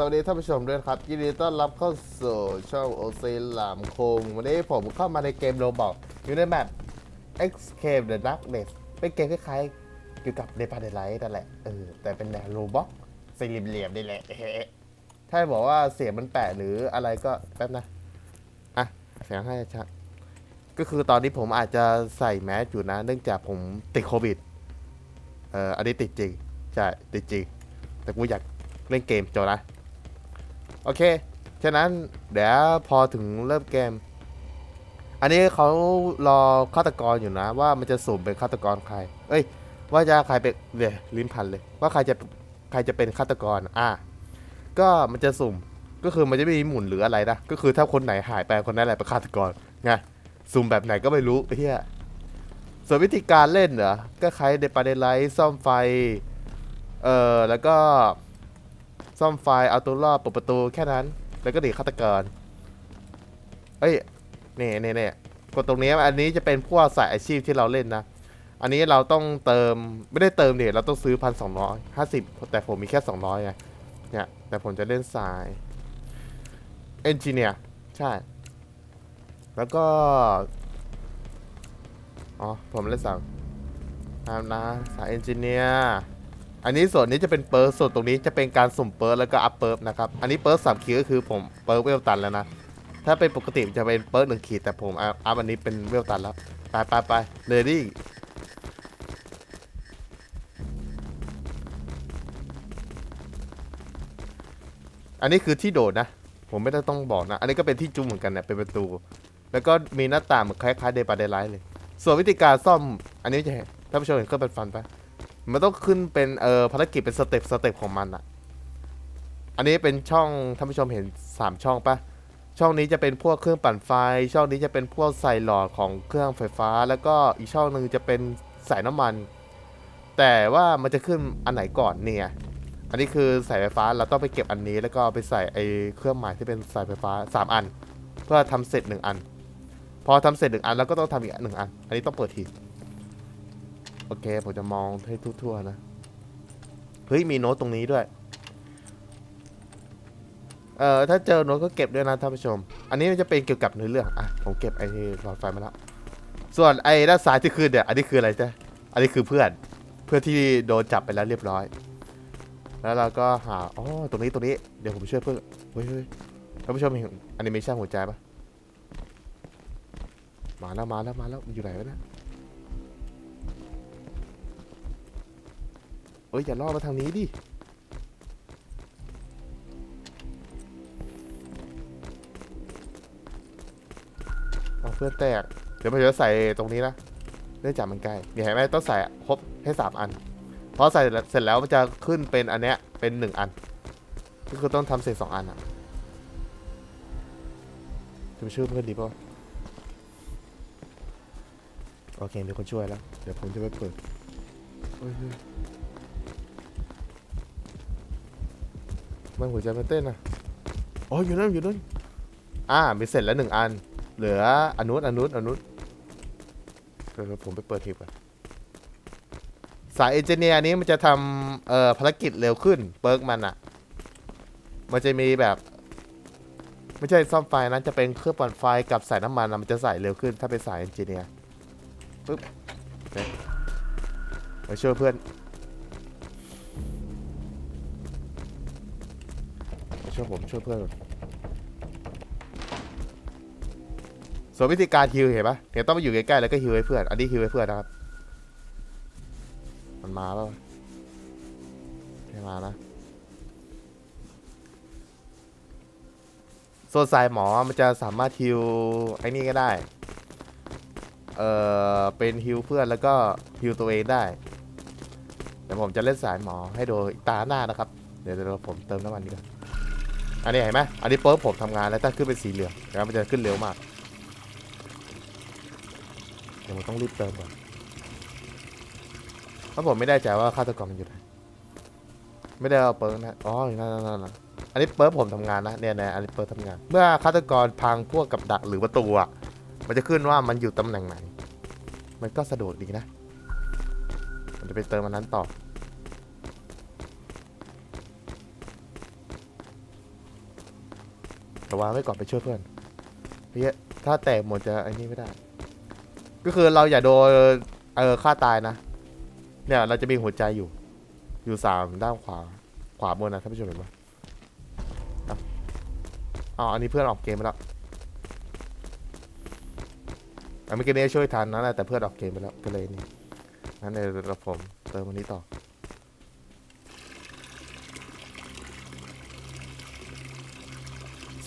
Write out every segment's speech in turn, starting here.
สวัสดีท่านผู้ชมด้วยครับ ยินดีต้อนรับเข้าสู่ช่องโอซีหลามคง วันนี้ผมเข้ามาในเกมโรบอกอยู่ในแมป Escape the Darkness เป็นเกมคล้ายๆเกี่ยวกับ d e p a r t e Light นั่นแหละเออแต่เป็นแนวโรบอกสี่เหลี่ยมนี่แหละเฮ้ถ้าบอกว่าเสียงมันแปลกหรืออะไรก็แป๊บนะ อะ เสียงให้ชัดก็คือตอนนี้ผมอาจจะใส่แมสอยู่นะ เนื่องจากผมติดโควิดเอ่ออันนี้ติดจริงใช่ติดจริงแต่กูอยากเล่นเกมจบนะ โอเค ฉะนั้นเดี๋ยวพอถึงเริ่มเกม อันนี้เขารอฆาตกรอยู่นะ ว่ามันจะสุ่มเป็นฆาตกรใคร เอ้ย ว่าจะใครเป็นเดี๋ยลิ้นพันเลย ว่าใครจะใครจะเป็นฆาตกร อะ ก็มันจะสุ่ม ก็คือมันจะไม่มีหมุนหรืออะไรนะ ก็คือถ้าคนไหนหายไปคนนั้นแหละเป็นฆาตกร ไง สุ่มแบบไหนก็ไม่รู้เฮียส่วนวิธีการเล่นเหรอ ก็คล้ายเดปาเดไลท์ซ่อมไฟ เอ่อ แล้วก็ ซ่อมไฟเอาตัวรอดเปิดประตูแค่นั้น แล้วก็หนีฆาตกรเอ้ยนี่นี่นี่กดตรงนี้อันนี้จะเป็นพวกสายอาชีพที่เราเล่นนะ อันนี้เราต้องเติมไม่ได้เติมเดี๋ยวเราต้องซื้อพันสองร้อยห้าสิบแต่ผมมีแค่สองร้อยไงเนี่ยแต่ผมจะเล่นสายเอนจิเนียร์ใช่ แล้วก็ อ๋อ ผมเล่นสายตามนะสายเอนจิเนียร์ อันนี้ส่วนนี้จะเป็นเปิร์ส่วนตรงนี้จะเป็นการสุ่มเปิร์แล้วก็อัพเปิร์นะครับ อันนี้เปิร์สามขีดก็คือผมเปิร์เวลตันแล้วนะ ถ้าเป็นปกติจะเป็นเปิร์หนึ่งขีดแต่ผมอัพอัพอันนี้เป็นเวลตันแล้ว ไปไปไปเลยดี้อันนี้คือที่โดดนะ ผมไม่ได้ต้องบอกนะ อันนี้ก็เป็นที่จุ่มเหมือนกันเนี่ยเป็นประตู แล้วก็มีหน้าต่างเหมือนคล้ายๆเดปาเดไลท์เลย ส่วนวิธีการซ่อม อันนี้จะเห็นท่านผู้ชมเห็นเครื่องเป็นฟันปะ มันต้องขึ้นเป็นเอ่อภารกิจเป็นสเต็ปสเต็ปของมันอะอันนี้เป็นช่องท่านผู้ชมเห็น 3 ช่องปะช่องนี้จะเป็นพวกเครื่องปั่นไฟ ช่องนี้จะเป็นพวกใส่หลอดของเครื่องไฟฟ้า แล้วก็อีกช่องหนึ่งจะเป็นสายน้ำมัน แต่ว่ามันจะขึ้นอันไหนก่อนเนี่ย อันนี้คือสายไฟฟ้าเราต้องไปเก็บอันนี้ แล้วก็ไปใส่ไอ้เครื่องหมายที่เป็นสายไฟฟ้า 3 อัน เพื่อทำเสร็จ 1 อัน พอทำเสร็จ 1 อันแล้วก็ต้องทำอีกหนึ่งอัน อันนี้ต้องเปิดที โอเค ผมจะมองให้ทั่วๆนะ เฮ้ย มีโน้ตตรงนี้ด้วย เอ่อ ถ้าเจอโน้ตก็เก็บด้วยนะท่านผู้ชม อันนี้จะเป็นเกี่ยวกับเนื้อเรื่อง อะ ผมเก็บไอ้หลอดไฟมาแล้ว ส่วนไอ้ด้านซ้ายที่ขึ้นเนี่ย อันนี้คืออะไรจ๊ะอันนี้คือเพื่อน เพื่อนที่โดนจับไปแล้วเรียบร้อย แล้วเราก็หา อ๋อ ตรงนี้ ตรงนี้ เดี๋ยวผมช่วยเพื่อนเฮ้ยเฮ้ยท่านผู้ชมเห็นแอนิเมชันหัวใจปะมาแล้ว มาแล้ว มาแล้ว อยู่ไหนวะนะ อ้ยอย่าล่อมาทางนี้ดิเอาเพื่อนแตก เดี๋ยวผมจะใส่ตรงนี้นะเนื่องจากมันใกล้เนี่ยเห็นไหมต้องใส่ครบให้สามอันพอใส่เสร็จแล้วมันจะขึ้นเป็นอันเนี้ยเป็นหนึ่งอัน ก็คือต้องทำเสร็จสองอันอะจะไปช่วยเพื่อนดีป่ะโอเคมีคนช่วยแล้ว เดี๋ยวผมจะไปเปิดเฮ้ยเฮ้ย มันหัวใจมันเต้นอะอ๋ออยู่นั่นอยู่นั่นอ่ามีเสร็จแล้วหนึ่งอัน เหลืออนนุนอนนุนอนนุนเดี๋ยวผมไปเปิดทีก่อนสายเอนจิเนียร์นี้มันจะทำเอ่อภารกิจเร็วขึ้นเปิร์กมันอะมันจะมีแบบ ไม่ใช่ซ่อมไฟนั้นจะเป็นเครื่องปั่นไฟกับสายน้ำมันอะมันจะใส่เร็วขึ้นถ้าเป็นสายเอนจิเนียร์ปึ๊บโอเคไปช่วยเพื่อน ช่วยผมช่วยเพื่อนก่อนส่วนวิธีการฮิวเห็นปะเดี๋ยต้องมาอยู่ใกล้ๆแล้วก็ฮิวให้เพื่อน อันนี้ฮิวให้เพื่อนนะครับ มันมาแล้วไม่มานะ ส่วนสายหมอมันจะสามารถฮิวไอ้นี่ก็ได้ เอ่อ เป็นฮิวเพื่อนแล้วก็ฮิวตัวเองได้เดี๋ยวผมจะเล่นสายหมอให้ดูตาหน้านะครับ เดี๋ยวเดี๋ยวผมเติมน้ำมันดีกว่า อันนี้เห็นไหมอันนี้เปิร์ผมทำงานแล้วถ้าขึ้นเป็นสีเหลืองนะครับมันจะขึ้นเร็วมาก เดี๋ยวผมต้องรีบเติมก่อนเพราะผมไม่ได้ใจว่าฆาตกรมันอยู่ไหนไม่ได้เอาเปิร์นะ อ๋อนั่นนั่นนั่นอันนี้เปิร์ผมทำงานนะเนี่ยนี่ยอันนี้เปิร์ทำงาน เมื่อฆาตกรพังพวกกับดักหรือประตูอะมันจะขึ้นว่ามันอยู่ตำแหน่งไหน มันก็สะดวกดีนะมันจะไปเติมมันนั้นต่อ ระวังไว้ก่อนไปช่วยเพื่อนเฮ้ยถ้าแตกหมดจะไอ้นี่ไม่ได้ ก็คือเราอย่าโดนเออฆ่าตายนะ เนี่ยเราจะมีหัวใจอยู่ อยู่สามด้านขวา ขวาบนนะท่านผู้ชมเห็นไหมอ๋ออันนี้เพื่อนออกเกมไปแล้วอันเมื่อกี้นี้ช่วยทันนะแต่เพื่อนออกเกมไปแล้วก็เลยนี่งั้นเดี๋ยวผมเติมอันนี้ต่อ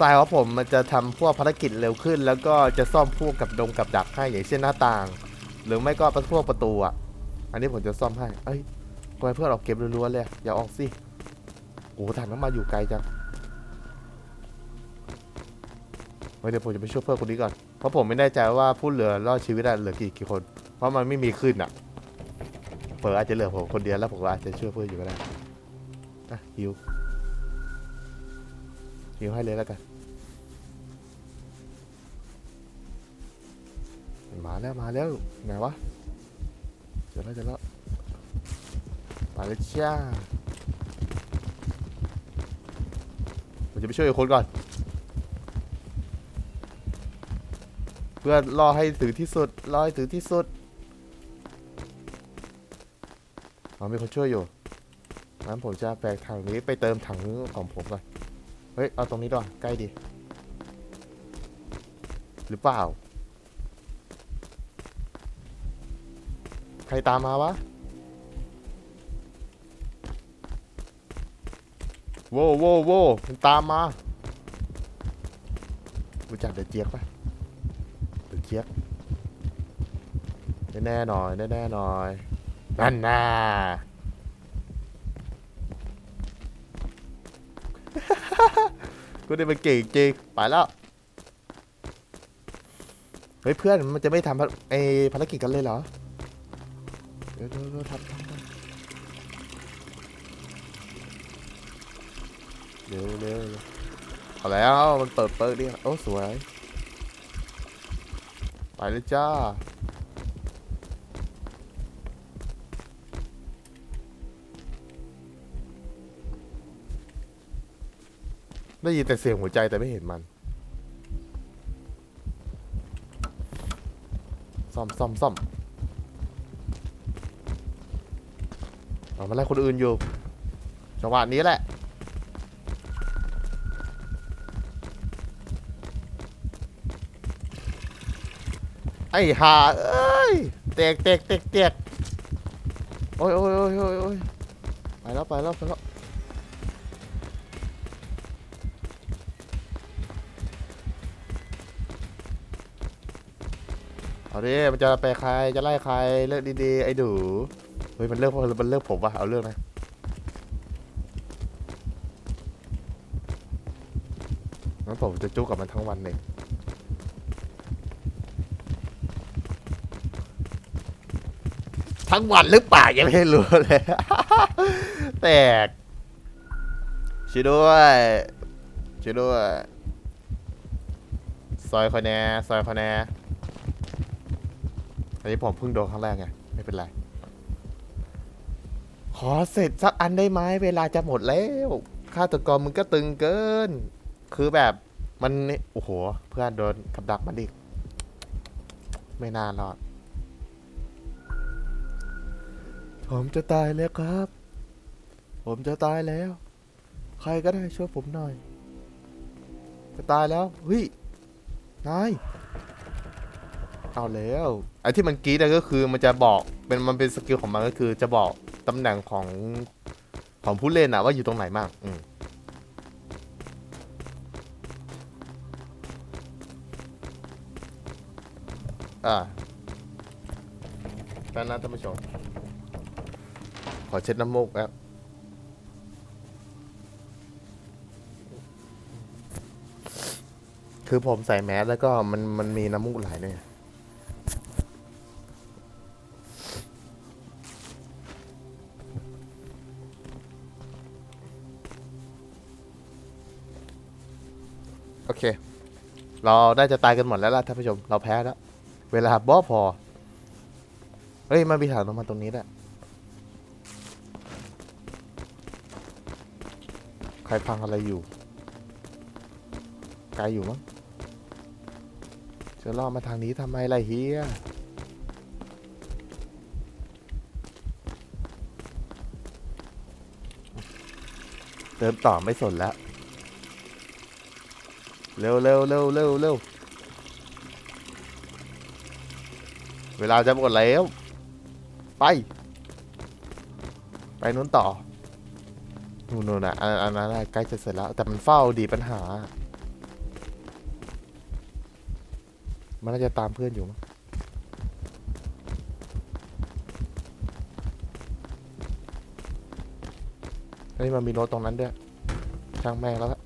สายของผมมันจะทำพวกภารกิจเร็วขึ้น แล้วก็จะซ่อมพวกกับดงกับดักให้อย่างเช่นหน้าต่าง หรือไม่ก็พวกประตูอะ อันนี้ผมจะซ่อมให้ เอ้ยทำไมเพื่อนออกเกมล้วนๆเลย อย่าออกสิโอ้โหถังน้ำมาอยู่ไกลจังไว้เดี๋ยวผมจะไปช่วยเพื่อนคนนี้ก่อน เพราะผมไม่แน่ใจว่าผู้เหลือรอดชีวิตเหลือกี่กี่คน เพราะมันไม่มีขึ้นอะเปิดอาจจะเหลือผมคนเดียวแล้วผมก็อาจจะช่วยเพื่อนอยู่ก็ได้อะฮิวฮิวให้เลยแล้วกัน มาแล้วมาแล้วไหนวะเจอแล้วเจอแล้วมาแล้วจ้าผมจะไปช่วยอีกคนก่อน เพื่อรอให้ถึงที่สุดรอให้ถึงที่สุดอ๋อมีคนช่วยอยู่งั้นผมจะแบกถังนี้ไปเติมถังของผมก่อน เฮ้ย เอาตรงนี้ดีกว่าใกล้ดี หรือเปล่า ใครตามมาวะโว้วโว้วโว้มันตามมารู้จักเดือดเจี๊ยกปะเดือดเจี๊ยกแน่ๆหน่อยแน่ๆหน่อยนั่นน่ากูได้เป็นเก่งจริงไปแล้วเฮ้ยเพื่อนมันจะไม่ทำไอภารกิจกันเลยเหรอ ดี๋ยวเดี๋ยวเดี๋ยวทำทำทำเร็วเร็วเร็วเอาแล้วมันเปิดเปิดดิโอ้สวย ไปเลยจ้าได้ยินแต่เสียงหัวใจแต่ไม่เห็นมัน ซ่อมซ่อมซ่อม เอามาไล่คนอื่นอยู่จังหวะนี้แหละไอ้ห่าเอ้ยเตกเตกเตกเตกโอ้ยโอ้ยโอ้ยโอ้ยโอ้ยไปแล้วไปแล้วไปแล้วเอาดิมันจะไปใครจะไล่ใครเลือกดีๆไอ้ดู ฮ้ยมันเลือกมันเลือกผมว่ะเอาเลือกนะงั้นผมจะจุกกับมันทั้งวันเลยทั้งวันหรือเปล่ายังไม่รู้เลย แตกช่วยด้วยช่วยด้วยซอยคอยแนซอยคอยแนอันนี้ผมเพิ่งโดนครั้งแรกไง ไม่เป็นไร อเสร็จสักอันได้ไหมเวลาจะหมดแล้วฆาตกรมึงก็ตึงเกิน คือแบบมันโอ้โห เพื่อนโดนกับดักมันดิไม่น่ารอด ผมจะตายแล้วครับ ผมจะตายแล้ว ใครก็ได้ช่วยผมหน่อย จะตายแล้วเฮ้ยนายเอาแล้วไอ้ที่มันกรีดก็คือมันจะบอกเป็นมันเป็นสกิลของมันก็คือจะบอก ตำแหน่งของของผู้เล่นอะว่าอยู่ตรงไหนมากอืมอ่าแป๊บนะท่านผู้ชม ขอเช็ดน้ำมูกแล้วคือผมใส่แมสแล้วก็มันมันมีน้ำมูกไหลเนี่ย เค เราได้จะตายกันหมดแล้วล่ะท่านผู้ชม เราแพ้แล้ว เวลาบ่พอ เฮ้ย มันมีถังน้ำมันตรงนี้แหละใครพังอะไรอยู่ ไกลอยู่มั้งจะล่อมาทางนี้ทำไมล่ะเฮียเดินต่อไม่สนแล้ว เร็วเร็วเร็วเร็วเร็วเวลาจะหมดแล้ว ไป ไปนู้นต่อนู่นน่ะอันนั้นใกล้จะเสร็จแล้ว แต่มันเฝ้าดีปัญหา มันน่าจะตามเพื่อนอยู่มั้งเฮ้ยมันมีโน้ตตรงนั้นด้วยช่างแม่งแล้ว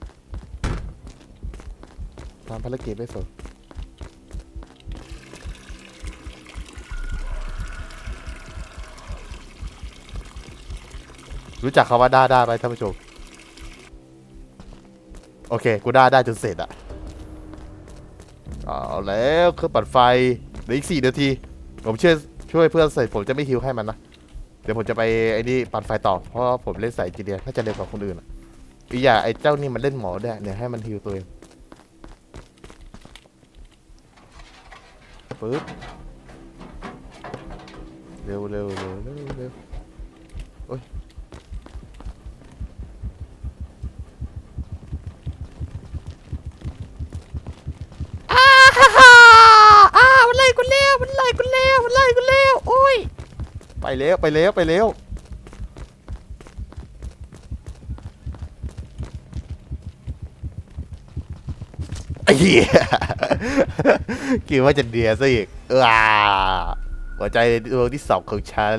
ละตามภารกิจไม่สนรู้จักคาว่าด้าด้าไหมท่านผู้ชม โอเค กูด้าได้จนเสร็จอะเอาแล้วเครื่องปั่นไฟเหลืออีกสี่นาที ผมช่วยช่วยเพื่อนเสร็จผมจะไม่ฮิวให้มันนะ เดี๋ยวผมจะไปไอ้นี่ปั่นไฟต่อ เพราะผมเล่นสายจีเดียน่าจะเร็วกว่าคนอื่นอะอีกอย่างไอ้เจ้านี่มันเล่นหมอด้เนี่ยให้มันฮิวตัวเอง ปึ๊บเร็วเร็วเร็วเร็วเร็วโอ้ยอ้าฮ่าฮ่าอ้ามันไล่กูแล้วมันไล่กูแล้วมันไล่กูแล้วโอ้ยไปแล้วไปแล้วไปแล้วไอ้เหี้ย คิดว่าจะเดียซะอีกว้าหัวใจดวงที่สองของฉัน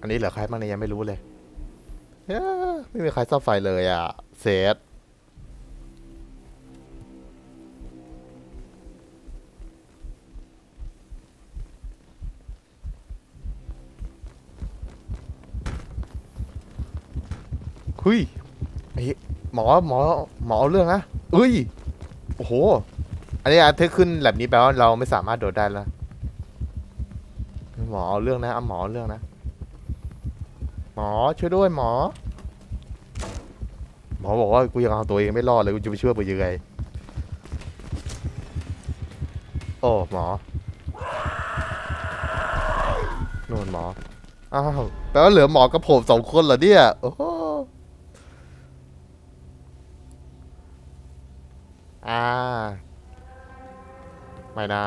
อันนี้เหลือใครบ้างเนี่ยยังไม่รู้เลย ไม่มีใครซ่อมไฟเลยอะเสร็ จคุยไอ้หมอหมอหมอเอาเรื่องนะเอ้ยโอ้โห อันนี้อะถ้าขึ้นแบบนี้แปลว่าเราไม่สามารถโดดได้แล้วหมอเอาเรื่องนะเอาหมอเอาเรื่องนะ หมอช่วยด้วยหมอ หมอบอกว่ากูยังเอาตัวเองไม่รอดเลยกูจะไปช่วยมึงยังไงโอ้หมอนู่นหมออ้าวแปลว่าเหลือหมอกับผมสองคนเหรอเนี่ยโอ้โห อ่า ไม่นะ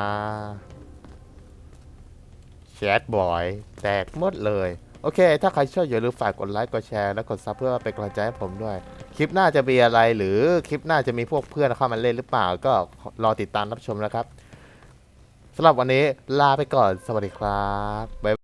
แชทบอย แตกหมดเลย โอเค ถ้าใครชอบอย่าลืมฝากกดไลค์กดแชร์และกดซับเพื่อเป็นกำลังใจให้ผมด้วย คลิปหน้าจะมีอะไรหรือคลิปหน้าจะมีพวกเพื่อนเข้ามาเล่นหรือเปล่า ก็รอติดตามรับชมนะครับสำหรับวันนี้ลาไปก่อนสวัสดีครับบ๊าย